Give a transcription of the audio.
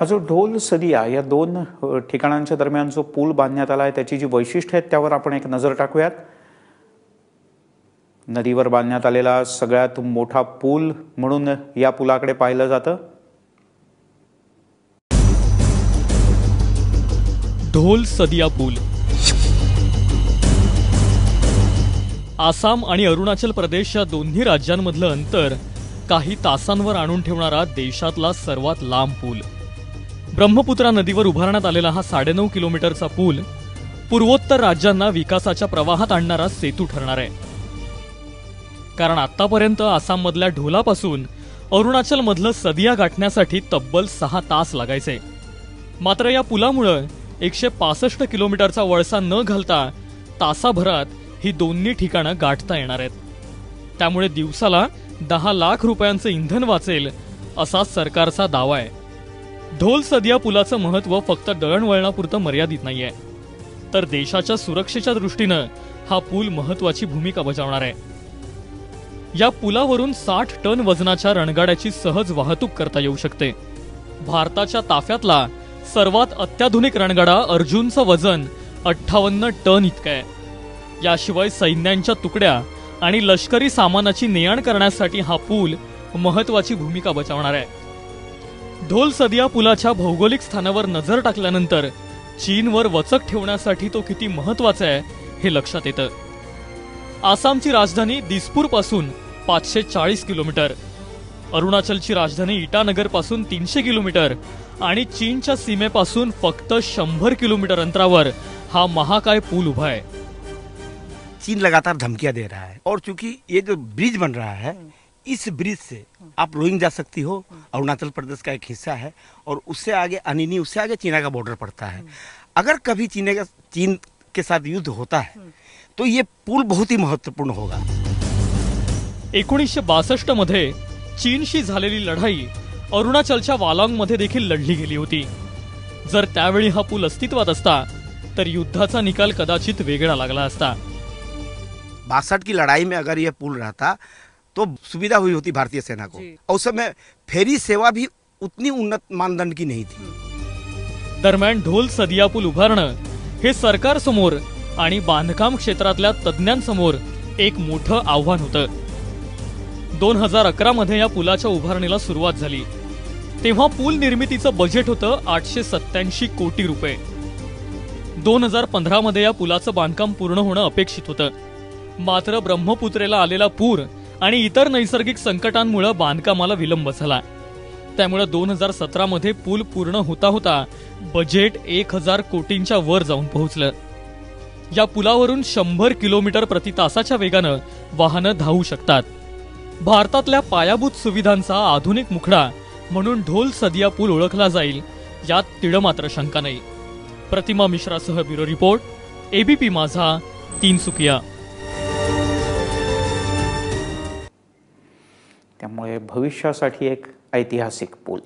हा जो ढोल सदिया या दोन ठिकाणांच्या दरम्यान जो पूल बांधण्यात आला आहे त्याची जी वैशिष्ट्य आहेत त्यावर आपण एक नजर टाकूयात. नदीवर बांधण्यात आलेला सगळ्यात मोठा पूल म्हणून या पुलाकडे पाहिलं जातं. ढोल सदिया पूल. आसाम आणि अरुणाचल प्रदेश या दोन्ही राज्यांमधलं अंतर काही तासांवर आणून ठेवणारा देशातला सर्वात लांब पूल. ब्रह्मपुत्रा नदीवर उभारण्यात आलेला हा साडेनऊ किलोमीटरचा पूल पूर्वोत्तर राज्यांना विकासाच्या प्रवाहात आणणारा सेतू ठरणार आहे. कारण आतापर्यंत आसाममधल्या ढोलापासून अरुणाचलमधलं सदिया गाठण्यासाठी तब्बल सहा तास लागायचे. मात्र या पुलामुळं एकशे पासष्ट किलोमीटरचा वळसा न घालता तासाभरात ही दोन्ही ठिकाणं गाठता येणार आहेत. त्यामुळे दिवसाला दहा लाख रुपयांचं इंधन वाचेल असा सरकारचा दावा आहे. ढोल सदिया पुलाचं महत्त्व फक्त दळणवळणापुरतं मर्यादित नाहीये. तर देशाच्या सुरक्षेच्या दृष्टीनं हा पूल महत्वाची भूमिका बजावणार आहे. या पुलावरून साठ टन वजनाच्या रणगाड्याची सहज वाहतूक करता येऊ शकते. भारताच्या ताफ्यातला सर्वात अत्याधुनिक रणगाडा अर्जुनचं वजन अठ्ठावन्न टन इतकं आहे. याशिवाय सैन्यांच्या तुकड्या आणि लष्करी सामानाची नेआण करण्यासाठी हा पूल महत्वाची भूमिका बजावणार आहे. ढोल सदिया पुलाच्या भौगोलिक स्थानावर नजर टाकल्यानंतर चीनवर वचक ठेवण्यासाठी तो किती महत्त्वाचा आहे हे लक्षात येतं. आसामची राजधानी दिसपूरपासून पाचशे चाळीस किलोमीटर अरुणाचलची राजधानी इटानगरपासून तीनशे किलोमीटर आणि चीनच्या सीमेपासून फक्त शंभर किलोमीटर अंतरावर हा महाकाय पूल उभा आहे. चीन लगातार धमकियां दे रहा है और चूंकि ये जो ब्रिज बन रहा है इस ब्रिज से आप रोइंग जा सकती हो। अरुणाचल प्रदेश का एक हिस्सा है और उससे आगे अनिनी उससे आगे चीना का बॉर्डर पड़ता है। अगर कभी चीन का चीन के साथ युद्ध होता है तो ये पुल बहुत ही महत्वपूर्ण होगा। एकोणीसशे बासष्ट मध्ये चीनशी झालेली लढाई अरुणाचलच्या वालांगमध्ये देखील लढली गेली होती. जर त्यावेळी हा पूल अस्तित्वात असता तर युद्धाचा निकाल कदाचित वेगळा लागला असता. बासठ की लड़ाई में अगर यह पुल रहता तो सुविधा हुई होती भारतीय सेना को। और उस समय फेरी सेवा भी उतनी उन्नत मानदंड की नहीं थी। दरम्यान ढोल सदिया पूल उभारणं हे सरकारसमोर आणि बांधकाम क्षेत्रातल्या तज्ज्ञांसमोर एक मोठं आव्हान होतं. दोन हजार अकरा मध्ये या पुलाच्या उभारणीला सुरुवात झाली. तेव्हा पूल निर्मितीचं बजेट होतं आठशे सत्याऐंशी कोटी रुपये. दोन हजार पंधरा मध्ये या पुलाचं बांधकाम पूर्ण होणं अपेक्षित होतं. मात्र ब्रह्मपुत्रेला आलेला पूर आणि इतर नैसर्गिक संकटांमुळे बांधकामाला विलंब झाला. त्यामुळे दोन हजार सतरामध्ये पूल पूर्ण होता होता बजेट एक हजार कोटींच्या वर जाऊन पोहोचलं. या पुलावरून शंभर किलोमीटर प्रति तासाच्या वेगानं वाहनं धावू शकतात. भारतातल्या पायाभूत सुविधांचा आधुनिक मुखडा म्हणून ढोल सदिया पूल ओळखला जाईल यात तिळमात्र शंका नाही. Pratima मिश्रासह bureau report ABP Majha Tinsukia त्यामुळे भविष्यासाठी एक ऐतिहासिक पूल.